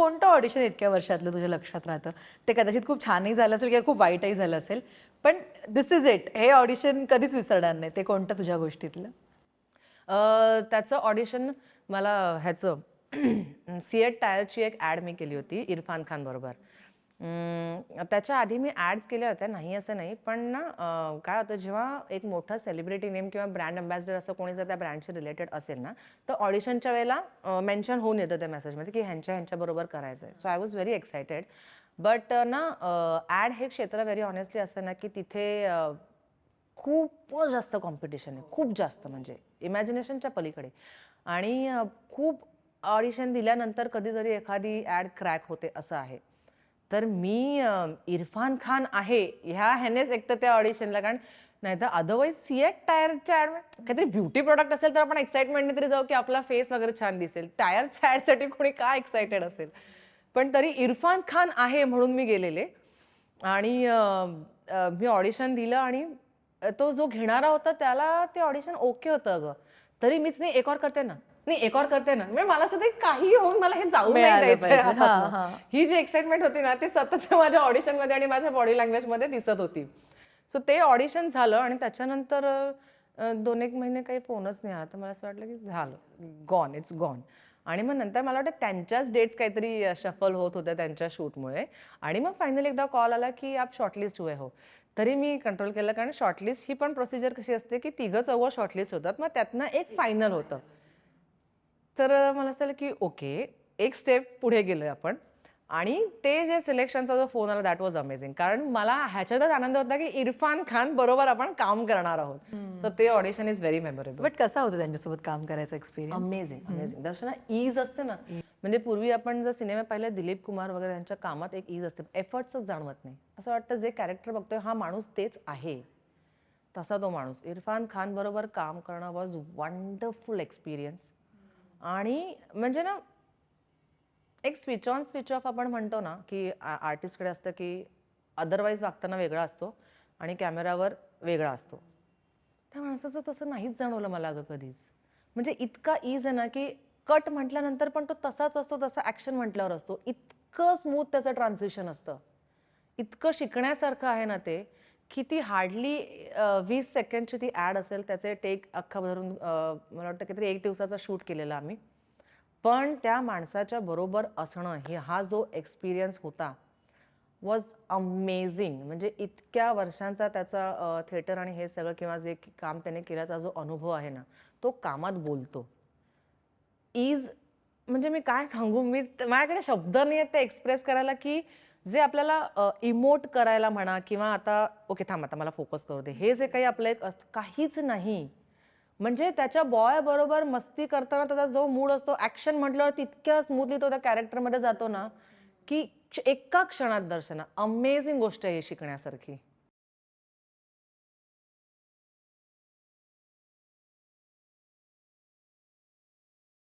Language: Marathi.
कोणतं ऑडिशन इतक्या वर्षातलं तुझ्या लक्षात राहतं? ते कदाचित खूप छानही झालं असेल किंवा खूप वाईटही झालं असेल. पण दिस इज इट हे ऑडिशन कधीच विसरणार नाही. ते कोणतं तुझ्या गोष्टीतलं? त्याचं ऑडिशन मला ह्याचं सीएट टायरची एक ॲड मी केली होती इरफान खान बरोबर. त्याच्या आधी मी ॲड्स केल्या होत्या नाही असं नाही पण ना काय होतं जेव्हा एक मोठं सेलिब्रिटी नेम किंवा ब्रँड अँबॅसिडर असं कोणी जर त्या ब्रँडशी रिलेटेड असेल ना तर ऑडिशनच्या वेळेला मेन्शन होऊन येतं त्या मेसेजमध्ये की ह्यांच्या ह्यांच्याबरोबर करायचं आहे so I was very excited but ना ॲड हे क्षेत्र व्हेरी ऑनेस्टली असं ना की तिथे खूप जास्त कॉम्पिटिशन आहे. खूप जास्त म्हणजे इमॅजिनेशनच्या पलीकडे. आणि खूप ऑडिशन दिल्यानंतर कधीतरी एखादी ॲड क्रॅक होते असं आहे. तर मी इरफान खान आहे. ह्या ह्यानेच एक तर त्या ऑडिशनला कारण नाही तर अदरवाईज सीएट टायरच्या ॲड काहीतरी ब्युटी प्रोडक्ट असेल तर आपण एक्साइटमेंटने तरी जाऊ की आपला फेस वगैरे छान दिसेल. टायरच्या ॲडसाठी कोणी काय एक्सायटेड असेल? पण तरी इरफान खान आहे म्हणून मी गेलेले. आणि मी ऑडिशन दिलं आणि तो जो घेणारा होता त्याला ते ऑडिशन ओके होतं अगं. तरी मीच नाही एक और करते ना. नाही एक और करते ना. म्हणजे मला ते काही होऊन मला हे जाऊ नाही पाहिजे. हा, जी एक्साइटमेंट होती ना ती सतत माझ्या ऑडिशनमध्ये आणि माझ्या बॉडी लँग्वेजमध्ये दिसत होती. सो ते ऑडिशन झालं आणि त्याच्यानंतर दोन एक महिने काही फोनच नाही आला. तर मला असं वाटलं की झालं. गॉन इट्स गॉन आणि मग नंतर मला वाटतं त्यांच्याच डेट्स काहीतरी शफल होत होत्या त्यांच्या शूटमुळे आणि मग फायनली एकदा कॉल आला की आप शॉर्टलिस्ट हुए हो. तरी मी कंट्रोल केलं कारण शॉर्टलिस्ट ही पण प्रोसिजर कशी असते की तिघं चौघं शॉर्टलिस्ट होतात मग त्यातनं एक फायनल होतं. तर मला असं झालं की ओके एक स्टेप पुढे गेलोय आपण. आणि ते जे सिलेक्शनचा जो फोन आला दॅट वॉज अमेझिंग कारण मला ह्याच्यातच आनंद होता की इरफान खान बरोबर आपण काम करणार आहोत. तर ते audition is very memorable but कसा होतं त्यांच्यासोबत काम करायचा experience amazing amazing Darshana is असते ना. म्हणजे पूर्वी आपण जर सिनेमा पाहिले दिलीप कुमार वगैरे यांच्या कामात एक ईज असते. एफर्ट्सच जाणवत नाही. असं वाटतं जे कॅरेक्टर बघतोय हा माणूस तेच आहे. तसा तो माणूस. इरफान खान बरोबर काम करणं वॉज वंडरफुल एक्सपिरियन्स आणि म्हणजे ना एक स्विच ऑन स्विच ऑफ आपण म्हणतो ना की आर्टिस्टकडे असतं की अदरवाईज वागताना वेगळा असतो आणि कॅमेरावर वेगळा असतो. त्या माणसाचं तसं नाहीच जाणवलं मला अगं कधीच. म्हणजे इतका इज आहे ना की कट म्हटल्यानंतर पण तो तसाच असतो तसा ॲक्शन म्हटल्यावर असतो. इतकं स्मूथ त्याचं ट्रान्झिशन असतं. इतकं शिकण्यासारखं आहे ना ते की ती हार्डली वीस सेकंडची ती ॲड असेल त्याचे टेक अख्खा भरून मला वाटतं काहीतरी एक दिवसाचा शूट केलेला आम्ही. पण त्या माणसाच्या बरोबर असणं हे हा जो एक्सपिरियन्स होता वॉज अमेझिंग म्हणजे इतक्या वर्षांचा त्याचा थिएटर आणि हे सगळं किंवा जे काम त्याने केल्याचा जो अनुभव आहे ना तो कामात बोलतो. इज म्हणजे मी काय सांगू? मी माझ्याकडे शब्द नाही आहेत ते एक्सप्रेस करायला की जे आपल्याला इमोट करायला म्हणा किंवा आता ओके थांब आता मला फोकस करू दे. हे जे काही आपलं एक काहीच नाही. म्हणजे त्याच्या बॉय बरोबर मस्ती करताना त्याचा जो मूड असतो ऍक्शन म्हटल्यावर तितक्या स्मूथली तो त्या कॅरेक्टरमध्ये जातो ना की क्ष- एका क्षणात दर्शना. अमेझिंग गोष्ट आहे शिकण्यासारखी.